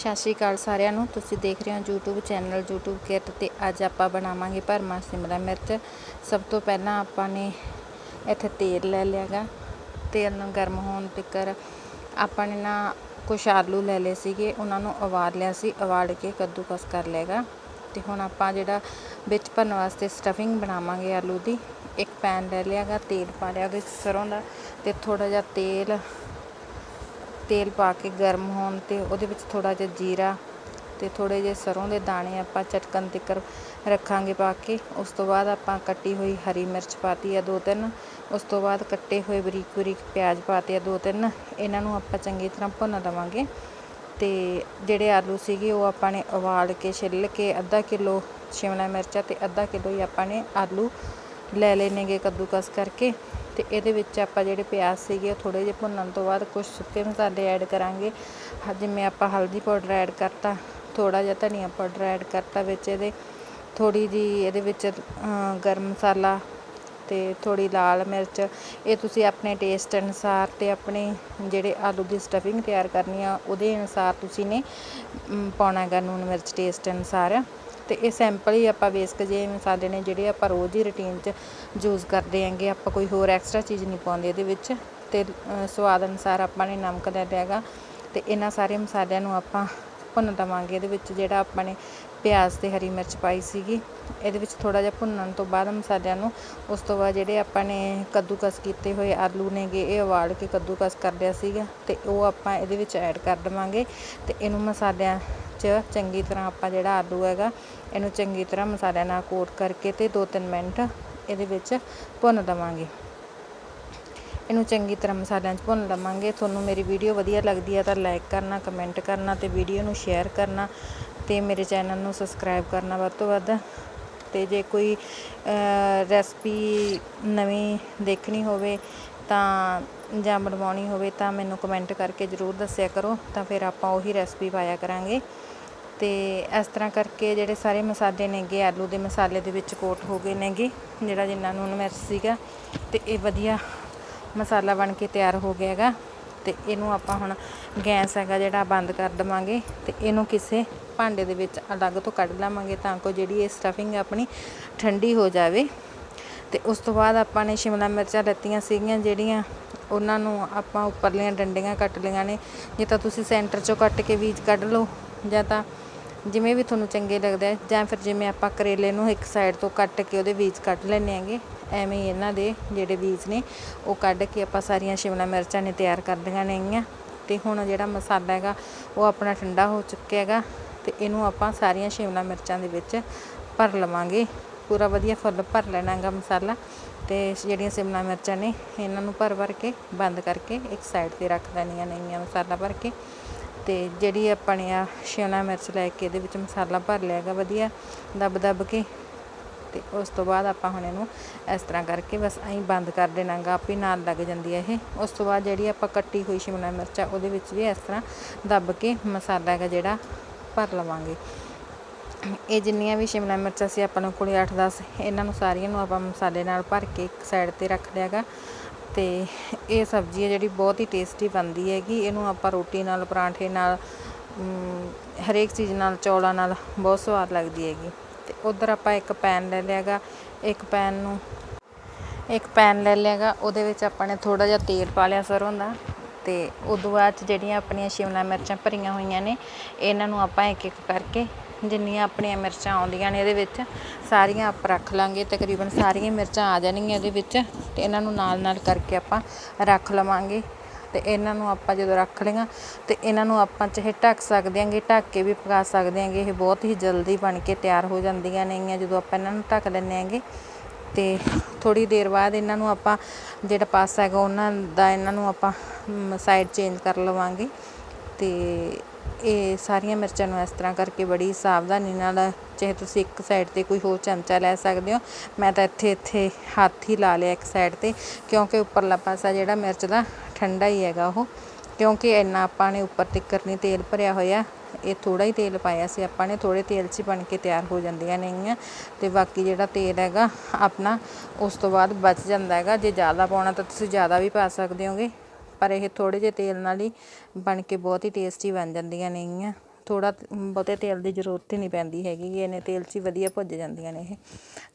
ਸਤਿ ਸ਼੍ਰੀ ਅਕਾਲ ਸਾਰਿਆਂ ਨੂੰ। ਤੁਸੀਂ ਦੇਖ ਰਹੇ ਹੋ YouTube ਚੈਨਲ YouTube ਕਿਟ ਤੇ ਅੱਜ ਆਪਾਂ ਬਣਾਵਾਂਗੇ ਭਰਮਾ ਸ਼ਿਮਲਾ ਮਿਰਚ। ਸਭ ਤੋਂ ਪਹਿਲਾਂ ਆਪਾਂ ਨੇ ਇੱਥੇ ਤੇਲ ਲੈ ਲਿਆਗਾ। ਤੇਲ ਨੂੰ ਗਰਮ ਹੋਣ ਤੱਕਰ ਆਪਾਂ ਨੇ ਨਾ ਕੁਛ ਆਲੂ ਲੈ ਲਏ ਸੀਗੇ, ਉਹਨਾਂ ਨੂੰ ਉਬਾਲ ਲਿਆ ਸੀ, ਉਬਾਲ ਕੇ ਕੱਦੂਕਸ ਕਰ ਲਿਆਗਾ। ਤੇ ਹੁਣ ਆਪਾਂ ਜਿਹੜਾ ਵਿੱਚ ਭਰਨ ਵਾਸਤੇ ਸਟਫਿੰਗ ਬਣਾਵਾਂਗੇ ਆਲੂ ਦੀ, ਇੱਕ ਪੈਨ ਲੈ ਲਿਆਗਾ, ਤੇਲ ਪਾ ਲਿਆ ਉਹਦੇ ਸਰੋਂ ਦਾ ਤੇ ਥੋੜਾ ਜਿਹਾ ਤੇਲ ਤੇਲ ਪਾ ਕੇ ਗਰਮ ਹੋਣ ਤੇ ਉਹਦੇ ਵਿੱਚ ਥੋੜ੍ਹਾ ਜਿਹਾ ਜੀਰਾ ਅਤੇ ਥੋੜ੍ਹੇ ਜਿਹੇ ਸਰ੍ਹੋਂ ਦੇ ਦਾਣੇ ਆਪਾਂ ਚਟਕਣ ਤੱਕਰ ਰੱਖਾਂਗੇ ਪਾ ਕੇ। ਉਸ ਤੋਂ ਬਾਅਦ ਆਪਾਂ ਕੱਟੀ ਹੋਈ ਹਰੀ ਮਿਰਚ ਪਾਤੀ ਆ ਦੋ ਤਿੰਨ। ਉਸ ਤੋਂ ਬਾਅਦ ਕੱਟੇ ਹੋਏ ਬਰੀਕ ਬਰੀਕ ਪਿਆਜ਼ ਪਾਤੇ ਆ ਦੋ ਤਿੰਨ। ਇਹਨਾਂ ਨੂੰ ਆਪਾਂ ਚੰਗੀ ਤਰ੍ਹਾਂ ਭੁੰਨ ਲਵਾਂਗੇ ਅਤੇ ਜਿਹੜੇ ਆਲੂ ਸੀਗੇ ਉਹ ਆਪਾਂ ਨੇ ਉਬਾਲ ਕੇ ਛਿੱਲ ਕੇ ਅੱਧਾ ਕਿਲੋ ਸ਼ਿਮਲਾ ਮਿਰਚਾਂ ਅਤੇ ਅੱਧਾ ਕਿਲੋ ਹੀ ਆਪਾਂ ਨੇ ਆਲੂ ਲੈ ਲੈਣੇਗੇ ਕੱਦੂਕਸ ਕਰਕੇ। ਤੇ ਇਹਦੇ ਵਿੱਚ ਆਪਾਂ ਜਿਹੜੇ ਪਿਆਜ਼ ਸੀਗੇ ਉਹ ਥੋੜੇ ਜਿਹੇ ਭੁੰਨਣ ਤੋਂ ਬਾਅਦ ਕੁਝ ਸੁੱਕੇ ਮਸਾਲੇ ਐਡ ਕਰਾਂਗੇ। ਹ- ਜਿਵੇਂ ਆਪਾਂ ਹਲਦੀ ਪਾਊਡਰ ਐਡ ਕਰਤਾ ਥੋੜਾ ਜਿਹਾ ਧਨੀਆ ਪਾਊਡਰ ਐਡ ਕਰਤਾ ਵਿੱਚ ਇਹਦੇ। ਥੋੜੀ ਜੀ ਇਹਦੇ ਵਿੱਚ ਗਰਮ ਮਸਾਲਾ ਤੇ ਥੋੜੀ ਲਾਲ ਮਿਰਚ। ਇਹ ਤੁਸੀਂ ਆਪਣੇ ਟੇਸਟ ਅਨੁਸਾਰ ਤੇ ਆਪਣੇ ਜਿਹੜੇ ਆਲੂ ਦੀ ਸਟਫਿੰਗ ਤਿਆਰ ਕਰਨੀ ਆ, ਉਹਦੇ ਅਨੁਸਾਰ ਤੁਸੀਂ ਨੇ ਪਾਉਣਾ ਹੈਗਾ ਨੂਨ ਮਿਰਚ ਟੇਸਟ ਅਨੁਸਾਰ। ਤੇ ਇਹ ਸੈਂਪਲ ਹੀ ਆਪਾਂ ਵੇਸਕ ਜੇ ਮਸਾਲੇ ਨੇ ਜਿਹੜੇ ਆਪਾਂ ਰੋਜ਼ ਹੀ ਰੁਟੀਨ 'ਚ ਯੂਜ਼ ਕਰਦੇ ਆਂਗੇ ਆਪਾਂ ਕੋਈ ਹੋਰ ਐਕਸਟਰਾ ਚੀਜ਼ ਨਹੀਂ ਪਾਉਂਦੇ ਇਹਦੇ ਵਿੱਚ। ਤੇ ਸਵਾਦ ਅਨੁਸਾਰ ਆਪਾਂ ਨੇ ਨਮਕ ਲੈ ਲਿਆ ਹੈਗਾ, ਤੇ ਇਹਨਾਂ ਸਾਰੇ ਮਸਾਲਿਆਂ ਨੂੰ ਆਪਾਂ ਭੁੰਨ ਦਵਾਂਗੇ। ਇਹਦੇ ਵਿੱਚ ਜਿਹੜਾ ਆਪਾਂ ਨੇ ਪਿਆਜ਼ ਤੇ ਹਰੀ ਮਿਰਚ ਪਾਈ ਸੀਗੀ, ਇਹਦੇ ਵਿੱਚ ਥੋੜਾ ਜਿਹਾ ਭੁੰਨਣ ਤੋਂ ਬਾਅਦ ਮਸਾਲਿਆਂ ਨੂੰ ਉਸ ਤੋਂ ਬਾਅਦ ਜਿਹੜੇ ਆਪਾਂ ਨੇ ਕੱਦੂਕਸ ਕੀਤੇ ਹੋਏ ਆਲੂ ਨੇਗੇ, ਇਹ ਉਬਾਲ ਕੇ ਕੱਦੂਕਸ ਕਰ ਲਿਆ ਸੀਗਾ, ਤੇ ਉਹ ਆਪਾਂ ਇਹਦੇ ਵਿੱਚ ਐਡ ਕਰ ਦਵਾਂਗੇ। ਤੇ ਇਹਨੂੰ ਮਸਾਲਿਆਂ 'ਚ ਚੰਗੀ ਤਰ੍ਹਾਂ ਆਪਾਂ ਜਿਹੜਾ ਆਲੂ ਹੈਗਾ, ਇਹਨੂੰ ਚੰਗੀ ਤਰ੍ਹਾਂ ਮਸਾਲਿਆਂ ਨਾਲ ਕੋਟ ਕਰਕੇ ਤੇ 2-3 ਮਿੰਟ ਇਹਦੇ ਵਿੱਚ ਭੁੰਨ ਦਵਾਂਗੇ। ਇਹਨੂੰ ਚੰਗੀ ਤਰ੍ਹਾਂ ਮਸਾਲਿਆਂ 'ਚ ਭੁੰਨ ਲਵਾਂਗੇ। ਤੁਹਾਨੂੰ ਮੇਰੀ ਵੀਡੀਓ ਵਧੀਆ ਲੱਗਦੀ ਹੈ ਤਾਂ ਲਾਈਕ ਕਰਨਾ ਕਮੈਂਟ ਕਰਨਾ ਤੇ ਵੀਡੀਓ ਨੂੰ ਸ਼ੇਅਰ ਕਰਨਾ ਤੇ ਮੇਰੇ ਚੈਨਲ ਨੂੰ ਸਬਸਕ੍ਰਾਈਬ ਕਰਨਾ ਵੱਧ ਤੋਂ ਵੱਧ। ਤੇ ਜੇ ਕੋਈ ਰੈਸਪੀ ਨਵੀਂ ਦੇਖਣੀ ਹੋਵੇ ਤਾਂ ਜਾਂ ਬਣਵਾਉਣੀ ਹੋਵੇ ਤਾਂ ਮੈਨੂੰ ਕਮੈਂਟ ਕਰਕੇ ਜ਼ਰੂਰ ਦੱਸਿਆ ਕਰੋ, ਤਾਂ ਫਿਰ ਆਪਾਂ ਉਹੀ ਰੈਸਪੀ ਪਾਇਆ ਕਰਾਂਗੇ। ਤੇ ਇਸ ਤਰ੍ਹਾਂ ਕਰਕੇ ਜਿਹੜੇ ਸਾਰੇ ਮਸਾਲੇ ਨੇਗੇ, ਆਲੂ ਦੇ ਮਸਾਲੇ ਦੇ ਵਿੱਚ ਕੋਟ ਹੋ ਗਏ ਨੇਗੇ, ਜਿਹੜਾ ਜਿੰਨਾ ਨੂੰ ਮਿਰਚ ਸੀਗਾ। ਤੇ ਇਹ ਵਧੀਆ ਮਸਾਲਾ ਬਣ ਕੇ ਤਿਆਰ ਹੋ ਗਿਆ ਹੈਗਾ। ਤੇ ਇਹਨੂੰ ਆਪਾਂ ਹੁਣ ਗੈਸ ਹੈਗਾ ਜਿਹੜਾ ਬੰਦ ਕਰ ਦਵਾਂਗੇ, ਤੇ ਇਹਨੂੰ ਕਿਸੇ ਭਾਂਡੇ ਦੇ ਵਿੱਚ ਅਲੱਗ ਤੋਂ ਕੱਢ ਲਵਾਂਗੇ ਤਾਂ ਕਿ ਜਿਹੜੀ ਇਹ ਸਟਫਿੰਗ ਆਪਣੀ ਠੰਡੀ ਹੋ ਜਾਵੇ। ਤੇ ਉਸ ਤੋਂ ਬਾਅਦ ਆਪਾਂ ਨੇ ਸ਼ਿਮਲਾ ਮਿਰਚਾਂ ਲੱਤੀਆਂ ਸੀਗੀਆਂ, ਜਿਹੜੀਆਂ ਉਹਨਾਂ ਨੂੰ ਆਪਾਂ ਉੱਪਰਲੀਆਂ ਡੰਡੀਆਂ ਕੱਟ ਲਈਆਂ ਨੇ, ਜੇ ਤਾਂ ਤੁਸੀਂ ਸੈਂਟਰ ਚੋਂ ਕੱਟ ਕੇ ਬੀਜ ਕੱਢ ਲਓ, ਜਾਂ ਤਾਂ ਜਿਵੇਂ ਵੀ ਤੁਹਾਨੂੰ ਚੰਗੇ ਲੱਗਦਾ ਜਾਂ ਫਿਰ ਜਿਵੇਂ ਆਪਾਂ ਕਰੇਲੇ ਨੂੰ ਇੱਕ ਸਾਈਡ ਤੋਂ ਕੱਟ ਕੇ ਉਹਦੇ ਬੀਜ ਕੱਢ ਲੈਂਦੇ ਹੈਗੇ, ਐਵੇਂ ਇਹਨਾਂ ਦੇ ਜਿਹੜੇ ਬੀਜ ਨੇ, ਉਹ ਕੱਢ ਕੇ ਆਪਾਂ ਸਾਰੀਆਂ ਸ਼ਿਮਲਾ ਮਿਰਚਾਂ ਨੇ ਤਿਆਰ ਕਰਦੀਆਂ ਨੇਗੀਆਂ ਤੇ ਹੁਣ ਜਿਹੜਾ ਮਸਾਲਾ ਹੈਗਾ, ਉਹ ਆਪਣਾ ਠੰਡਾ ਹੋ ਚੁੱਕਿਆ ਹੈਗਾ, ਤੇ ਇਹਨੂੰ ਆਪਾਂ ਸਾਰੀਆਂ ਸ਼ਿਮਲਾ ਮਿਰਚਾਂ ਦੇ ਵਿੱਚ ਭਰ ਲਵਾਂਗੇ। ਪੂਰਾ ਵਧੀਆ ਫੁੱਲ ਭਰ ਲੈਣਾ ਹੈਗਾ ਮਸਾਲਾ। ਅਤੇ ਜਿਹੜੀਆਂ ਸ਼ਿਮਲਾ ਮਿਰਚਾਂ ਨੇ, ਇਹਨਾਂ ਨੂੰ ਭਰ ਭਰ ਕੇ, ਬੰਦ ਕਰਕੇ, ਇੱਕ ਸਾਈਡ ਤੇ ਰੱਖ ਦੇਣੀਆਂ ਨੇਗੀਆਂ ਮਸਾਲਾ ਭਰ ਕੇ। ਅਤੇ ਜਿਹੜੀ ਆਪਾਂ ਨੇ ਆ ਸ਼ਿਮਲਾ ਮਿਰਚ ਲੈ ਕੇ, ਇਹਦੇ ਵਿੱਚ ਮਸਾਲਾ ਭਰ ਲਿਆ ਹੈਗਾ, ਵਧੀਆ ਦੱਬ ਦੱਬ ਕੇ। ਅਤੇ ਉਸ ਤੋਂ ਬਾਅਦ ਆਪਾਂ ਹੁਣ ਇਹਨੂੰ ਇਸ ਤਰ੍ਹਾਂ ਕਰਕੇ ਬਸ ਐਂ ਬੰਦ ਕਰ ਦੇਣਾਗਾ ਆਪੇ ਨਾਲ ਲੱਗ ਜਾਂਦੀ ਹੈ ਇਹ। ਉਸ ਤੋਂ ਬਾਅਦ ਜਿਹੜੀ ਆਪਾਂ ਕੱਟੀ ਹੋਈ ਸ਼ਿਮਲਾ ਮਿਰਚ ਆ, ਉਹਦੇ ਵਿੱਚ ਵੀ ਇਸ ਤਰ੍ਹਾਂ ਦੱਬ ਕੇ ਮਸਾਲਾ ਹੈਗਾ ਜਿਹੜਾ ਭਰ ਲਵਾਂਗੇ। ਇਹ ਜਿੰਨੀਆਂ ਵੀ ਸ਼ਿਮਲਾ ਮਿਰਚਾਂ ਸੀ ਆਪਾਂ ਨੂੰ ਕੋਲੇ 8-10 ਇਹਨਾਂ ਨੂੰ ਸਾਰੀਆਂ ਨੂੰ ਆਪਾਂ ਮਸਾਲੇ ਨਾਲ ਭਰ ਕੇ ਇੱਕ ਸਾਈਡ ਤੇ ਰੱਖ ਲਿਆਗਾ ਤੇ ਇਹ ਸਬਜ਼ੀ ਹੈ ਜਿਹੜੀ ਬਹੁਤ ਹੀ ਟੇਸਟੀ ਬਣਦੀ ਹੈਗੀ। ਇਹਨੂੰ ਆਪਾਂ ਰੋਟੀ ਨਾਲ, ਪਰਾਂਠੇ ਨਾਲ ਹਰੇਕ ਚੀਜ਼ ਨਾਲ, ਚੌਲਾਂ ਨਾਲ ਬਹੁਤ ਸਵਾਦ ਲੱਗਦੀ ਹੈਗੀ। ਤੇ ਉਧਰ ਆਪਾਂ ਇੱਕ ਪੈਨ ਲੈ ਲਿਆਗਾ ਇੱਕ ਪੈਨ ਨੂੰ, ਇੱਕ ਪੈਨ ਲੈ ਲਿਆਗਾ ਉਹਦੇ ਵਿੱਚ ਆਪਾਂ ਨੇ ਥੋੜਾ ਜਿਹਾ ਤੇਲ ਪਾ ਲਿਆ ਸਰੋਂ ਦਾ। ਤੇ ਉਦੋਂ ਬਾਅਦ 'ਚ ਜਿਹੜੀਆਂ ਆਪਣੀਆਂ ਸ਼ਿਮਲਾ ਮਿਰਚਾਂ ਭਰੀਆਂ ਹੋਈਆਂ ਨੇ, ਇਹਨਾਂ ਨੂੰ ਆਪਾਂ ਇੱਕ ਇੱਕ ਕਰਕੇ ਜਿੰਨੀਆਂ ਆਪਣੀਆਂ ਮਿਰਚਾਂ ਆਉਂਦੀਆਂ ਨੇ ਇਹਦੇ ਵਿੱਚ, ਸਾਰੀਆਂ ਆਪਾਂ ਰੱਖ ਲਾਂਗੇ, ਤਕਰੀਬਨ ਸਾਰੀਆਂ ਮਿਰਚਾਂ ਆ ਜਾਣਗੀਆਂ ਇਹਦੇ ਵਿੱਚ ਅਤੇ ਇਹਨਾਂ ਨੂੰ ਨਾਲ ਨਾਲ ਕਰਕੇ ਆਪਾਂ ਰੱਖ ਲਵਾਂਗੇ। ਅਤੇ ਇਹਨਾਂ ਨੂੰ ਆਪਾਂ ਜਦੋਂ ਰੱਖ ਲਈਆਂ ਅਤੇ ਇਹਨਾਂ ਨੂੰ ਆਪਾਂ ਚਾਹੇ ਢੱਕ ਸਕਦੇ ਆਂਗੇ ਢੱਕ ਕੇ ਵੀ ਪਕਾ ਸਕਦੇ ਆਂਗੇ ਇਹ ਬਹੁਤ ਹੀ ਜਲਦੀ ਬਣ ਕੇ ਤਿਆਰ ਹੋ ਜਾਂਦੀਆਂ ਨੇਗੀਆਂ ਜਦੋਂ ਆਪਾਂ ਇਹਨਾਂ ਨੂੰ ਢੱਕ ਲੈਂਦੇ ਆਂਗੇ ਤੇ ਥੋੜੀ ਦੇਰ ਬਾਅਦ ਇਹਨਾਂ ਨੂੰ ਆਪਾਂ ਜਿਹੜਾ ਪਾਸਾ ਹੈਗਾ ਉਹਨਾਂ ਦਾ ਇਹਨਾਂ ਨੂੰ ਆਪਾਂ ਸਾਈਡ ਚੇਂਜ ਕਰ ਲਵਾਂਗੇ। ਅਤੇ ਇਹ ਸਾਰੀਆਂ ਮਿਰਚਾਂ ਨੂੰ ਇਸ ਤਰ੍ਹਾਂ ਕਰਕੇ ਬੜੀ ਸਾਵਧਾਨੀ ਨਾਲ, ਚਾਹੇ ਤੁਸੀਂ ਇੱਕ ਸਾਈਡ ਤੇ ਕੋਈ ਹੋਰ ਚਮਚਾ ਲੈ ਸਕਦੇ ਹੋ, ਮੈਂ ਤਾਂ ਇੱਥੇ ਇੱਥੇ ਹੱਥ ਹੀ ਲਾ ਲਿਆ ਇੱਕ ਸਾਈਡ ਤੇ, ਕਿਉਂਕਿ ਉੱਪਰਲਾ ਪਾਸਾ ਜਿਹੜਾ ਮਿਰਚ ਦਾ ਠੰਡਾ ਹੀ ਹੈਗਾ ਉਹ। ਕਿਉਂਕਿ ਇੰਨਾ ਆਪਾਂ ਨੇ ਉੱਪਰ ਤਿੱਕਰ ਨਹੀਂ ਤੇਲ ਭਰਿਆ ਹੋਇਆ ਇਹ ਥੋੜਾ ਹੀ ਤੇਲ ਪਾਇਆ ਸੀ। ਆਪਾਂ ਨੇ ਥੋੜੇ ਤੇਲ 'ਚ ਹੀ ਬਣ ਕੇ ਤਿਆਰ ਹੋ ਜਾਂਦੀਆਂ ਨੇਗੀਆਂ ਤੇ ਬਾਕੀ ਜਿਹੜਾ ਤੇਲ ਹੈਗਾ ਆਪਣਾ ਉਸ ਤੋਂ ਬਾਅਦ ਬਚ ਜਾਂਦਾ ਹੈਗਾ। ਜੇ ਜ਼ਿਆਦਾ ਪਾਉਣਾ ਤਾਂ ਤੁਸੀਂ ਜ਼ਿਆਦਾ ਵੀ ਪਾ ਸਕਦੇ ਹੋਗੇ ਪਰ ਇਹ ਥੋੜੇ ਜਿਹੇ ਤੇਲ ਨਾਲ ਹੀ ਬਣ ਕੇ ਬਹੁਤ ਹੀ ਟੇਸਟੀ ਬਣ ਜਾਂਦੀਆਂ ਨੇਗੀਆਂ। ਥੋੜਾ ਬਹੁਤੇ ਤੇਲ ਦੀ ਜ਼ਰੂਰਤ ਹੀ ਨਹੀਂ ਪੈਂਦੀ ਹੈਗੀ ਗੀ, ਇਹਨੇ ਤੇਲ 'ਚ ਹੀ ਵਧੀਆ ਭੁੱਜ ਜਾਂਦੀਆਂ ਨੇ ਇਹ।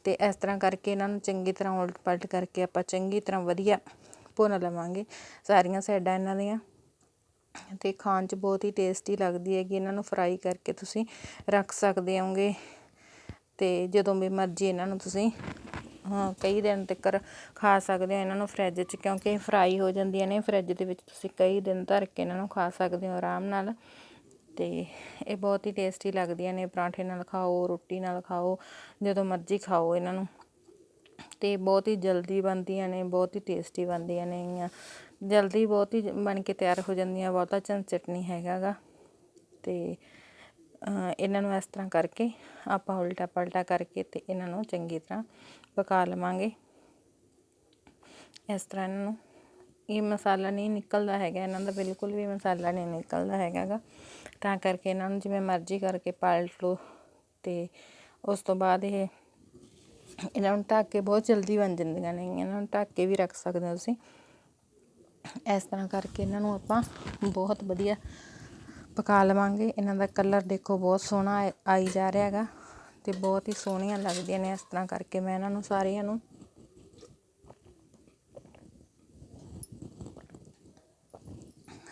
ਤੇ ਇਸ ਤਰ੍ਹਾਂ ਕਰਕੇ ਇਹਨਾਂ ਨੂੰ ਚੰਗੀ ਤਰ੍ਹਾਂ ਉਲਟ ਪਲਟ ਕਰਕੇ ਆਪਾਂ ਚੰਗੀ ਤਰ੍ਹਾਂ ਵਧੀਆ ਭੁੰਨ ਲਵਾਂਗੇ। ਸਾਰੀਆਂ ਸਾਈਡਾਂ ਇਹਨਾਂ ਦੀਆਂ। ਅਤੇ ਖਾਣ 'ਚ ਬਹੁਤ ਹੀ ਟੇਸਟੀ ਲੱਗਦੀ ਹੈਗੀ, ਇਹਨਾਂ ਨੂੰ ਫਰਾਈ ਕਰਕੇ ਤੁਸੀਂ ਰੱਖ ਸਕਦੇ ਹੋਗੇ। ਅਤੇ ਜਦੋਂ ਵੀ ਮਰਜ਼ੀ ਇਹਨਾਂ ਨੂੰ ਤੁਸੀਂ, ਹਾਂ, ਕਈ ਦਿਨ ਤੱਕ ਖਾ ਸਕਦੇ ਹੋ ਇਹਨਾਂ ਨੂੰ ਫਰਿੱਜ 'ਚ, ਕਿਉਂਕਿ ਇਹ ਫਰਾਈ ਹੋ ਜਾਂਦੀਆਂ ਨੇ ਫਰਿੱਜ ਦੇ ਵਿੱਚ ਤੁਸੀਂ ਕਈ ਦਿਨ ਧਰ ਕੇ ਇਹਨਾਂ ਨੂੰ ਖਾ ਸਕਦੇ ਹੋ ਆਰਾਮ ਨਾਲ। ਅਤੇ ਇਹ ਬਹੁਤ ਹੀ ਟੇਸਟੀ ਲੱਗਦੀਆਂ ਨੇ, ਪਰਾਂਠੇ ਨਾਲ ਖਾਓ, ਰੋਟੀ ਨਾਲ ਖਾਓ, ਜਦੋਂ ਮਰਜ਼ੀ ਖਾਓ ਇਹਨਾਂ ਨੂੰ। ਅਤੇ ਬਹੁਤ ਹੀ ਜਲਦੀ ਬਣਦੀਆਂ ਨੇ, ਬਹੁਤ ਹੀ ਟੇਸਟੀ ਬਣਦੀਆਂ ਨੇ ਜਲਦੀ ਬਹੁਤ ਹੀ ਬਣ ਕੇ ਤਿਆਰ ਹੋ ਜਾਂਦੀਆਂ, ਬਹੁਤਾ ਝੰਜਟ ਨਹੀਂ ਹੈਗਾ ਗਾ ਅਤੇ ਇਹਨਾਂ ਨੂੰ ਇਸ ਤਰ੍ਹਾਂ ਕਰਕੇ ਆਪਾਂ ਉਲਟਾ ਪਲਟਾ ਕਰਕੇ ਅਤੇ ਇਹਨਾਂ ਨੂੰ ਚੰਗੀ ਤਰ੍ਹਾਂ ਪਕਾ ਲਵਾਂਗੇ। ਇਸ ਤਰ੍ਹਾਂ ਇਹਨਾਂ ਨੂੰ, ਇਹ ਮਸਾਲਾ ਨਹੀਂ ਨਿਕਲਦਾ ਹੈਗਾ, ਇਹਨਾਂ ਦਾ ਬਿਲਕੁਲ ਵੀ ਮਸਾਲਾ ਨਹੀਂ ਨਿਕਲਦਾ ਹੈਗਾ ਗਾ ਤਾਂ ਕਰਕੇ ਇਹਨਾਂ ਨੂੰ ਜਿਵੇਂ ਮਰਜ਼ੀ ਕਰਕੇ ਪਲਟ ਲਓ ਅਤੇ ਉਸ ਤੋਂ ਬਾਅਦ ਇਹ, ਇਹਨਾਂ ਨੂੰ ਢੱਕ ਕੇ ਬਹੁਤ ਜਲਦੀ ਬਣ ਜਾਂਦੀਆਂ ਨੇ, ਇਹਨਾਂ ਨੂੰ ਢੱਕ ਕੇ ਵੀ ਰੱਖ ਸਕਦੇ ਹੋ ਤੁਸੀਂ। ਇਸ ਤਰ੍ਹਾਂ ਕਰਕੇ ਇਹਨਾਂ ਨੂੰ ਆਪਾਂ ਬਹੁਤ ਵਧੀਆ ਪਕਾ ਲਵਾਂਗੇ। ਇਹਨਾਂ ਦਾ ਕਲਰ ਦੇਖੋ ਬਹੁਤ ਸੋਹਣਾ ਆਏ- ਆਈ ਜਾ ਰਿਹਾ ਹੈਗਾ ਤੇ ਬਹੁਤ ਹੀ ਸੋਹਣੀਆਂ ਲੱਗਦੀਆਂ ਨੇ ਇਸ ਤਰ੍ਹਾਂ ਕਰਕੇ ਮੈਂ ਇਹਨਾਂ ਨੂੰ ਸਾਰੀਆਂ ਨੂੰ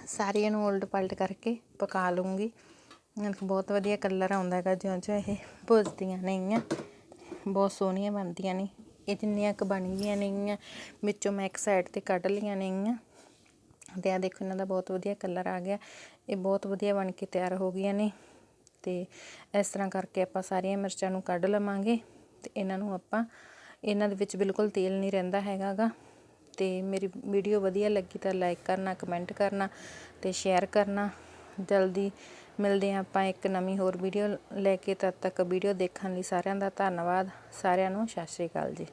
ਸਾਰੀਆਂ ਨੂੰ ਉਲਟ ਪਲਟ ਕਰਕੇ ਪਕਾ ਲੂੰਗੀ ਇਹਨਾਂ ਦਾ ਬਹੁਤ ਵਧੀਆ ਕਲਰ ਆਉਂਦਾ ਹੈਗਾ, ਜਿਉਂ ਜਿਉਂ ਇਹ ਭੁੱਜਦੀਆਂ ਨੇਗੀਆਂ। ਬਹੁਤ ਸੋਹਣੀਆਂ ਬਣਦੀਆਂ ਨੇ। ਇਹ ਜਿੰਨੀਆਂ ਕੁ ਬਣ ਗਈਆਂ ਨੇਗੀਆਂ, ਵਿੱਚੋਂ ਮੈਂ ਇੱਕ ਸਾਈਡ ਤੇ ਕੱਢ ਲਈਆਂ ਨੇਗੀਆਂ। ਤੇ ਆ ਦੇਖੋ, ਇਹਨਾਂ ਦਾ ਬਹੁਤ ਵਧੀਆ ਕਲਰ ਆ ਗਿਆ। ਇਹ ਬਹੁਤ ਵਧੀਆ ਬਣ ਕੇ ਤਿਆਰ ਹੋ ਗਈਆਂ ਨੇ। ਤੇ ਇਸ ਤਰ੍ਹਾਂ ਕਰਕੇ ਆਪਾਂ ਸਾਰੀਆਂ ਮਿਰਚਾਂ ਨੂੰ ਕੱਢ ਲਵਾਂਗੇ ਤੇ ਇਹਨਾਂ ਨੂੰ ਆਪਾਂ, ਇਹਨਾਂ ਦੇ ਵਿੱਚ ਬਿਲਕੁਲ ਤੇਲ ਨਹੀਂ ਰਹਿੰਦਾ ਹੈਗਾ ਗਾ। ਤੇ ਮੇਰੀ ਵੀਡੀਓ ਵਧੀਆ ਲੱਗੀ ਤਾਂ ਲਾਈਕ ਕਰਨਾ ਕਮੈਂਟ ਕਰਨਾ ਤੇ ਸ਼ੇਅਰ ਕਰਨਾ। ਜਲਦੀ ਮਿਲਦੇ ਹਾਂ ਆਪਾਂ ਇੱਕ ਨਵੀਂ ਹੋਰ ਵੀਡੀਓ ਲੈ ਕੇ। ਤਦ ਤੱਕ ਵੀਡੀਓ ਦੇਖਣ ਲਈ ਸਾਰਿਆਂ ਦਾ ਧੰਨਵਾਦ। ਸਾਰਿਆਂ ਨੂੰ ਸਤਿ ਸ਼੍ਰੀ ਅਕਾਲ ਜੀ।